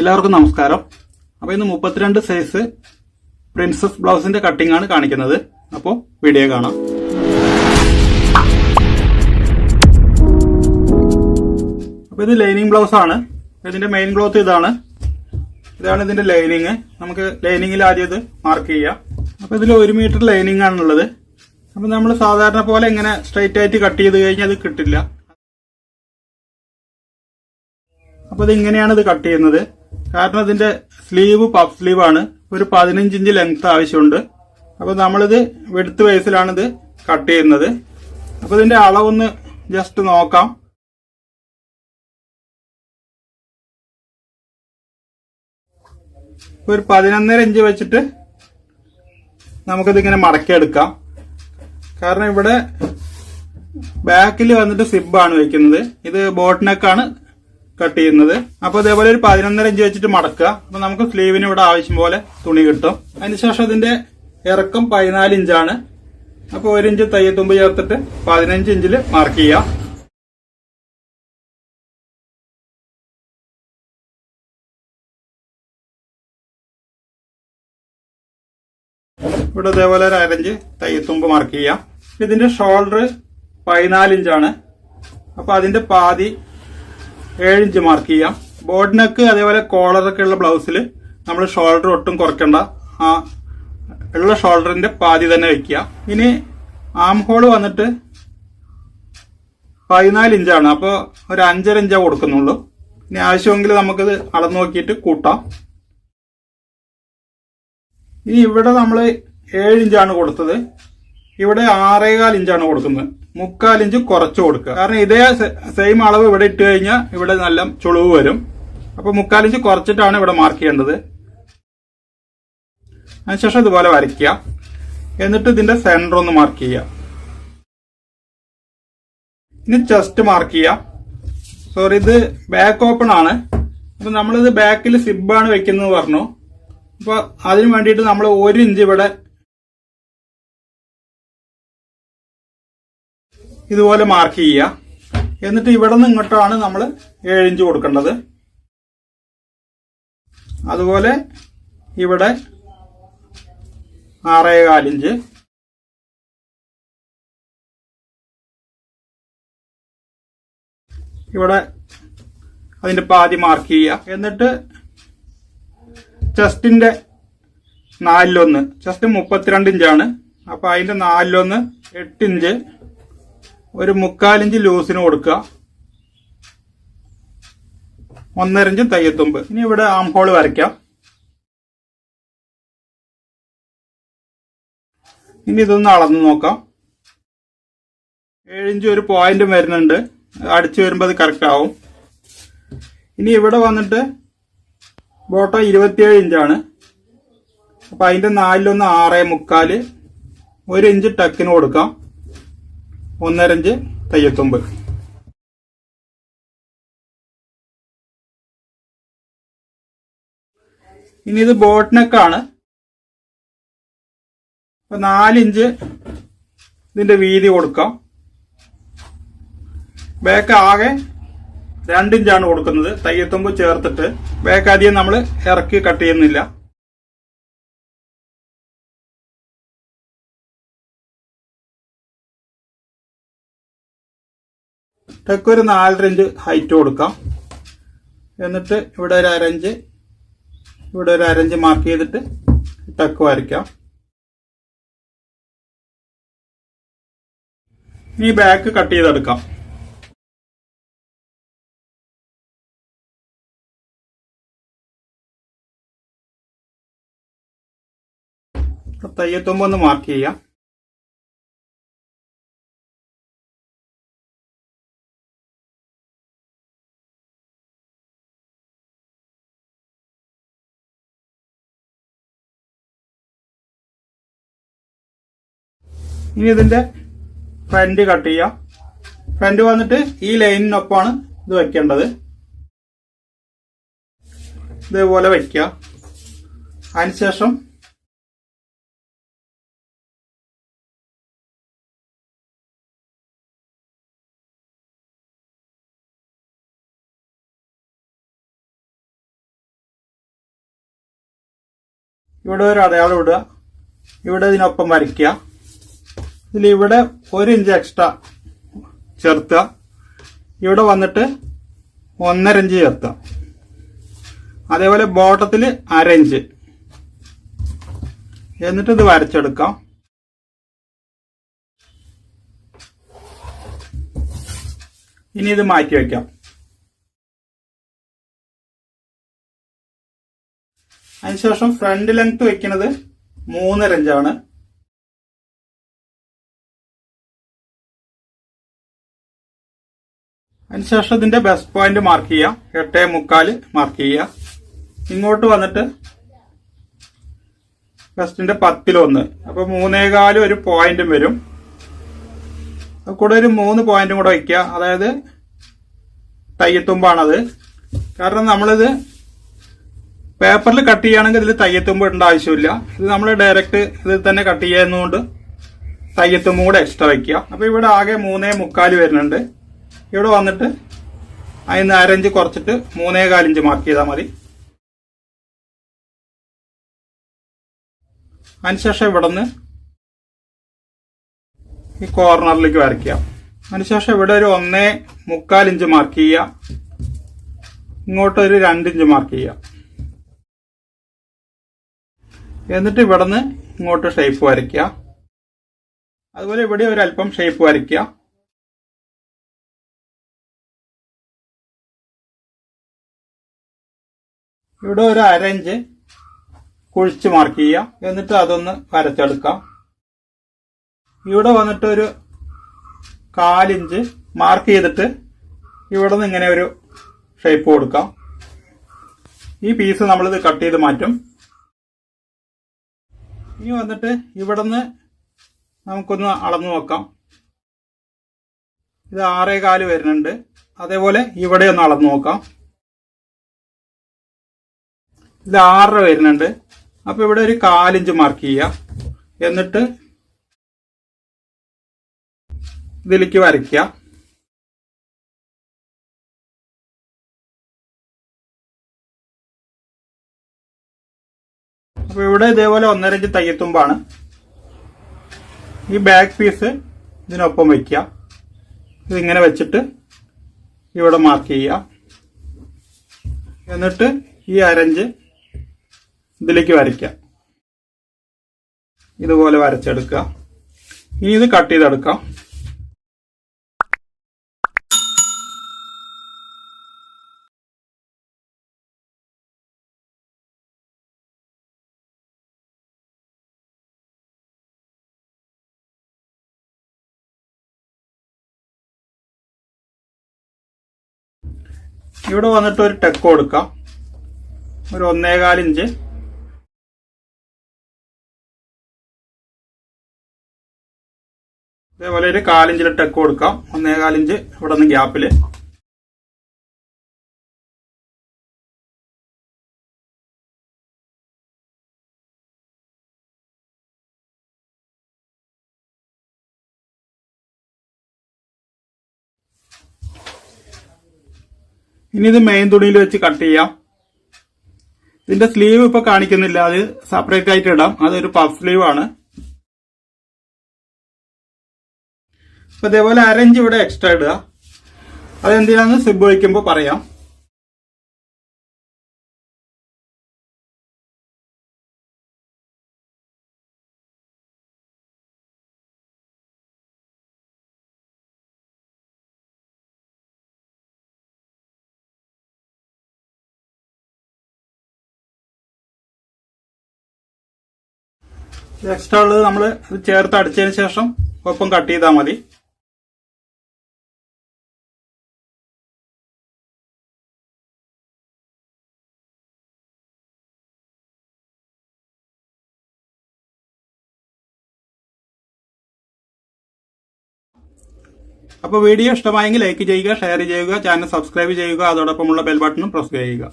എല്ലാവർക്കും നമസ്കാരം. അപ്പോൾ ഇന്ന് മുപ്പത്തിരണ്ട് സൈസ് പ്രിൻസസ് ബ്ലൗസിന്റെ കട്ടിംഗ് ആണ് കാണിക്കുന്നത്. അപ്പോൾ വീഡിയോ കാണാം. അപ്പോൾ ഇത് ലൈനിങ് ബ്ലൗസ് ആണ്. ഇതിന്റെ മെയിൻ ക്ലോത്ത് ഇതാണ്. ഇതാണ് ഇതിന്റെ ലൈനിങ് നമുക്ക് ലൈനിങ്ങിൽ ആദ്യം ഇത് മാർക്ക് ചെയ്യാം. അപ്പോൾ ഇതിൽ ഒരു മീറ്റർ ലൈനിങ് ആണുള്ളത്. അപ്പോൾ നമ്മൾ സാധാരണ പോലെ ഇങ്ങനെ സ്ട്രൈറ്റ് ആയിട്ട് കട്ട് ചെയ്ത് കഴിഞ്ഞാൽ അത് കിട്ടില്ല. അപ്പോൾ ഇത് ഇങ്ങനെയാണ് ഇത് കട്ട് ചെയ്യുന്നത്. കാരണം ഇതിന്റെ സ്ലീവ് പഫ് സ്ലീവ് ആണ് ഒരു പതിനഞ്ച് ഇഞ്ച് ലെങ്ത് ആവശ്യമുണ്ട്. അപ്പോൾ നമ്മളിത് വെടുത്ത് വയസ്സിലാണ് ഇത് കട്ട് ചെയ്യുന്നത്. അപ്പോൾ ഇതിന്റെ അളവൊന്ന് ജസ്റ്റ് നോക്കാം. ഒരു പതിനൊന്നര ഇഞ്ച് വെച്ചിട്ട് നമുക്കിതിങ്ങനെ മടക്കിയെടുക്കാം. കാരണം ഇവിടെ ബാക്കിൽ വന്നിട്ട് സിബാണ് വെക്കുന്നത്. ഇത് ബോട്ട് നെക്കാണ് കട്ട് ചെയ്യുന്നത്. അപ്പൊ ഇതേപോലെ ഒരു പതിനൊന്നര ഇഞ്ച് വെച്ചിട്ട് മടക്കുക. അപ്പൊ നമുക്ക് സ്ലീവിന് ഇവിടെ ആവശ്യം പോലെ തുണി കിട്ടും. അതിനുശേഷം അതിന്റെ ഇറക്കം പതിനാല് ഇഞ്ചാണ്. അപ്പൊ ഒരു ഇഞ്ച് തയ്യത്തുമ്പ് ചേർത്തിട്ട് പതിനഞ്ച് ഇഞ്ചിൽ മാർക്ക് ചെയ്യാം ഇവിടെ ഇതേപോലെ ഒരു അരഞ്ച് തയ്യത്തുമ്പ് മാർക്ക് ചെയ്യാം ഇതിന്റെ ഷോൾഡർ പതിനാല് ഇഞ്ചാണ്. അപ്പൊ അതിന്റെ പാതി ഏഴ് ഇഞ്ച് മാർക്ക് ചെയ്യാം. ബോർഡ് നെക്ക് അതേപോലെ കോളറൊക്കെ ഉള്ള ബ്ലൗസിൽ നമ്മൾ ഷോൾഡർ ഒട്ടും കുറയ്ക്കണ്ട. ആ ഉള്ള ഷോൾഡറിന്റെ പാതി തന്നെ വെക്കുക. ഇനി ആം ഹോൾ വന്നിട്ട് പതിനാല് ഇഞ്ചാണ് അപ്പോൾ ഒരു അഞ്ചര ഇഞ്ചാ കൊടുക്കുന്നുള്ളൂ. ഇനി ആവശ്യമെങ്കിൽ നമുക്കിത് അളന്ന് നോക്കിയിട്ട് കൂട്ടാം. ഇനി ഇവിടെ നമ്മൾ ഏഴ് ഇഞ്ചാണ് കൊടുത്തത്. ഇവിടെ ആറേകാൽ ഇഞ്ചാണ് കൊടുക്കുന്നത്. മുക്കാൽ ഇഞ്ച് കുറച്ച് കൊടുക്കുക. കാരണം ഇതേ സെയിം അളവ് ഇവിടെ ഇട്ട് കഴിഞ്ഞാൽ ഇവിടെ നല്ല ചുളിവ് വരും. അപ്പൊ മുക്കാൽ ഇഞ്ച് കുറച്ചിട്ടാണ് ഇവിടെ മാർക്ക് ചെയ്യേണ്ടത്. അതിനുശേഷം ഇതുപോലെ വരയ്ക്കുക. എന്നിട്ട് ഇതിന്റെ സെന്റർ ഒന്ന് മാർക്ക് ചെയ്യുക. ഇനി ചെസ്റ്റ് മാർക്ക് ചെയ്യാം സോറി ഇത് ബാക്ക് ഓപ്പൺ ആണ്. അപ്പൊ നമ്മളിത് ബാക്കിൽ സിബാണ് വെക്കുന്നത് പറഞ്ഞു. അപ്പൊ അതിന് വേണ്ടിയിട്ട് നമ്മൾ ഒരു ഇഞ്ച് ഇവിടെ ഇതുപോലെ മാർക്ക് ചെയ്യുക. എന്നിട്ട് ഇവിടെ നിന്ന് ഇങ്ങോട്ടാണ് നമ്മൾ ഏഴ് ഇഞ്ച് കൊടുക്കേണ്ടത്. അതുപോലെ ഇവിടെ ആറേ കാലിഞ്ച് ഇവിടെ അതിന്റെ പാതി മാർക്ക് ചെയ്യുക. എന്നിട്ട് ചെസ്റ്റിന്റെ നാലിലൊന്ന്. ചെസ്റ്റ് മുപ്പത്തിരണ്ട് ഇഞ്ചാണ്. അപ്പോൾ അതിന്റെ നാലിലൊന്ന് എട്ട് ഇഞ്ച്. ഒരു മുക്കാലിഞ്ച് ലൂസിന് കൊടുക്കുക. ഒന്നര ഇഞ്ച് തയ്യത്തുമ്പ്. ഇനി ഇവിടെ ആം ഹോൾ വരയ്ക്കാം. ഇനി ഇതൊന്ന് അളന്ന് നോക്കാം. ഏഴിഞ്ച് ഒരു പോയിന്റും വരുന്നുണ്ട്. അടിച്ചു വരുമ്പോൾ അത് കറക്റ്റ് ആവും. ഇനി ഇവിടെ വന്നിട്ട് ബോട്ടം ഇരുപത്തിയേഴ് ഇഞ്ചാണ്. അപ്പൊ അതിന്റെ നാലിലൊന്ന് ആറേ മുക്കാൽ. ഒരു ഇഞ്ച് ടക്കിന് കൊടുക്കാം. ഒന്നര ഇഞ്ച് തയ്യത്തുമ്പ് ഇനി ഇത് ബോട്ട്നെക്കാണ് അപ്പൊ നാലിഞ്ച് ഇതിന്റെ വീതി കൊടുക്കാം. ബാക്ക് ആകെ രണ്ടിഞ്ചാണ് കൊടുക്കുന്നത്. തയ്യത്തുമ്പ് ചേർത്തിട്ട്. ബാക്ക് അധികം നമ്മൾ ഇറക്കി കട്ട് ചെയ്യുന്നില്ല. ടെക്ക് ഒരു നാലര ഇഞ്ച് ഹൈറ്റ് കൊടുക്കാം. എന്നിട്ട് ഇവിടെ ഒരു അരഞ്ച് ഇവിടെ ഒരു അരഞ്ച് മാർക്ക് ചെയ്തിട്ട് ടക്ക് വരയ്ക്കാം. ഇനി ബാക്ക് കട്ട് ചെയ്തെടുക്കാം. തയ്യത്തുമ്പോ ഒന്ന് മാർക്ക് ചെയ്യാം. ഇനി ഇതിന്റെ ഫ്രണ്ട് കട്ട് ചെയ്യാം. ഫ്രണ്ട് വന്നിട്ട് ഈ ലൈനിനൊപ്പമാണ് ഇത് വെക്കേണ്ടത്. ഇതേപോലെ വെക്കുക അതിനുശേഷം ഇവിടെ ഒരു അടയാളം ഇടുക. ഇവിടെ ഇതിനൊപ്പം വരയ്ക്കുക ഇതിൽ ഇവിടെ ഒരു ഇഞ്ച് എക്സ്ട്രാ ചേർത്തുക ഇവിടെ വന്നിട്ട് ഒന്നര ഇഞ്ച് ചേർത്തുക അതേപോലെ ബോട്ടത്തിൽ അര ഇഞ്ച്. എന്നിട്ട് ഇത് വരച്ചെടുക്കാം. ഇനി ഇത് മാറ്റി വയ്ക്കാം അതിനുശേഷം ഫ്രണ്ട് ലെങ്ത് വെക്കുന്നത് മൂന്നര ഇഞ്ചാണ്. അതിനുശേഷം ഇതിന്റെ ബെസ്റ്റ് പോയിന്റ് മാർക്ക് ചെയ്യാം എട്ടേ മുക്കാൽ മാർക്ക് ചെയ്യുക. ഇങ്ങോട്ട് വന്നിട്ട് ബെസ്റ്റിന്റെ പത്തിലൊന്ന് അപ്പൊ മൂന്നേകാൽ ഒരു പോയിന്റും വരും. കൂടെ ഒരു മൂന്ന് പോയിന്റും കൂടെ വയ്ക്കുക. അതായത് തയ്യത്തുമ്പാണത്. കാരണം നമ്മളിത് പേപ്പറിൽ കട്ട് ചെയ്യുകയാണെങ്കിൽ ഇതിൽ തയ്യത്തുമ്പ് ഇടേണ്ട ആവശ്യമില്ല. ഇത് നമ്മൾ ഡയറക്റ്റ് ഇതിൽ തന്നെ കട്ട് ചെയ്യുന്നതുകൊണ്ട് തയ്യത്തുമ്പ് കൂടെ എക്സ്ട്രാ വയ്ക്കുക. അപ്പൊ ഇവിടെ ആകെ മൂന്നേ മുക്കാൽ വരുന്നുണ്ട്. ഇവിടെ വന്നിട്ട് അതിന് അരഞ്ച് കുറച്ചിട്ട് മൂന്നേ കാലിഞ്ച് മാർക്ക് ചെയ്താൽ മതി. അതിനുശേഷം ഇവിടെ നിന്ന് ഈ കോർണറിലേക്ക് വരയ്ക്കുക. അതിനുശേഷം ഇവിടെ ഒരു ഒന്നേ മുക്കാൽ ഇഞ്ച് മാർക്ക് ചെയ്യുക. ഇങ്ങോട്ട് ഒരു രണ്ടിഞ്ച് മാർക്ക് ചെയ്യുക. എന്നിട്ട് ഇവിടെ നിന്ന് ഇങ്ങോട്ട് ഷേപ്പ് വരയ്ക്കുക. അതുപോലെ ഇവിടെ ഒരു അല്പം ഷേപ്പ് വരയ്ക്കുക. ഇവിടെ ഒരു അര ഇഞ്ച് കുഴിച്ച് മാർക്ക് ചെയ്യാം എന്നിട്ട് അതൊന്ന് വരച്ചെടുക്കാം. ഇവിടെ വന്നിട്ട് ഒരു കാലിഞ്ച് മാർക്ക് ചെയ്തിട്ട് ഇവിടെ നിന്ന് ഇങ്ങനെ ഒരു ഷേപ്പ് കൊടുക്കാം. ഈ പീസ് നമ്മളിത് കട്ട് ചെയ്ത് മാറ്റും. ഇനി വന്നിട്ട് ഇവിടെ നിന്ന് നമുക്കൊന്ന് അളന്നു നോക്കാം. ഇത് ആറേ കാൽ വരുന്നുണ്ട്. അതേപോലെ ഇവിടെ ഒന്ന് അളന്നു നോക്കാം. ഇത് ആറര വരുന്നുണ്ട്. അപ്പൊ ഇവിടെ ഒരു കാലിഞ്ച് മാർക്ക് ചെയ്യുക എന്നിട്ട് ഇതിലേക്ക് വരയ്ക്കുക അപ്പൊ ഇവിടെ ഇതേപോലെ ഒന്നര ഇഞ്ച് തയ്യത്തുമ്പാണ് ഈ ബാക്ക് പീസ് ഇതിനൊപ്പം വയ്ക്കുക ഇതിങ്ങനെ വെച്ചിട്ട് ഇവിടെ മാർക്ക് ചെയ്യുക എന്നിട്ട് ഈ അരഞ്ച് ഇതിലേക്ക് വരയ്ക്കാം ഇതുപോലെ വരച്ചെടുക്കുക. ഇനി ഇത് കട്ട് ചെയ്തെടുക്കാം. ഇവിടെ വന്നിട്ട് ഒരു ടെക്ക് കൊടുക്കാം. ഒരു ഒന്നേകാൽ ഇതേപോലെ ഒരു കാലിഞ്ചിൽ ടെക്ക് കൊടുക്കാം. ഒന്നേ കാലിഞ്ച് ഇവിടെ നിന്ന് ഗ്യാപ്പിൽ. ഇനി ഇത് മെയിൻ തുണിയിൽ വെച്ച് കട്ട് ചെയ്യാം. ഇതിന്റെ സ്ലീവ് ഇപ്പൊ കാണിക്കുന്നില്ല. അത് സെപ്പറേറ്റ് ആയിട്ട് ഇടാം. അതൊരു പഫ് സ്ലീവ് ആണ്. അപ്പൊ ഇതേപോലെ അരഞ്ച് ഇവിടെ എക്സ്ട്രാ ഇടുക. അതെന്തിനാന്ന് സിബ് ഒഴിക്കുമ്പോൾ പറയാം. എക്സ്ട്രാ ഉള്ളത് നമ്മൾ ചേർത്ത് അടിച്ചതിന് ശേഷം ഒപ്പം കട്ട് ചെയ്താൽ മതി. അപ്പോൾ വീഡിയോ ഇഷ്ടമായെങ്കിൽ ലൈക്ക് ചെയ്യുക ഷെയർ ചെയ്യുക ചാനൽ സബ്സ്ക്രൈബ് ചെയ്യുക അതോടൊപ്പമുള്ള ബെൽ ബട്ടണും പ്രസ് ചെയ്യുക.